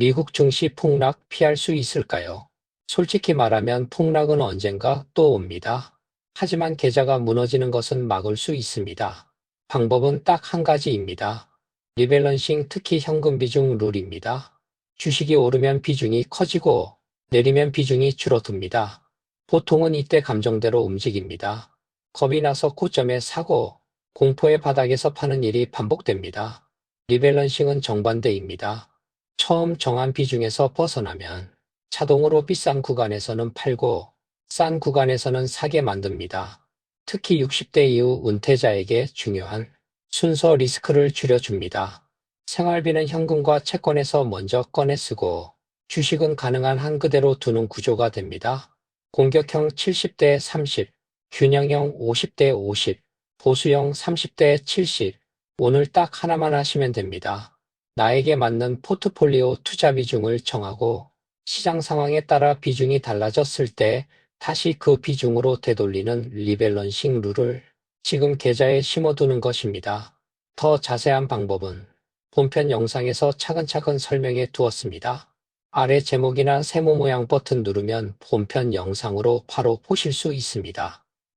미국 증시 폭락 피할 수 있을까요? 솔직히 말하면 폭락은 언젠가 또 옵니다. 하지만 계좌가 무너지는 것은 막을 수 있습니다. 방법은 딱 한 가지입니다. 리밸런싱 특히 현금 비중 룰입니다. 주식이 오르면 비중이 커지고 내리면 비중이 줄어듭니다. 보통은 이때 감정대로 움직입니다. 겁이 나서 고점에 사고 공포의 바닥에서 파는 일이 반복됩니다. 리밸런싱은 정반대입니다. 처음 정한 비중에서 벗어나면 자동으로 비싼 구간에서는 팔고 싼 구간에서는 사게 만듭니다. 특히 60대 이후 은퇴자에게 중요한 순서 리스크를 줄여줍니다. 생활비는 현금과 채권에서 먼저 꺼내 쓰고 주식은 가능한 한 그대로 두는 구조가 됩니다. 공격형 70대 30, 균형형 50대 50, 보수형 30대 70. 오늘 딱 하나만 하시면 됩니다. 나에게 맞는 포트폴리오 투자 비중을 정하고 시장 상황에 따라 비중이 달라졌을 때 다시 그 비중으로 되돌리는 리밸런싱 룰을 지금 계좌에 심어두는 것입니다. 더 자세한 방법은 본편 영상에서 차근차근 설명해 두었습니다. 아래 제목이나 세모 모양 버튼 누르면 본편 영상으로 바로 보실 수 있습니다.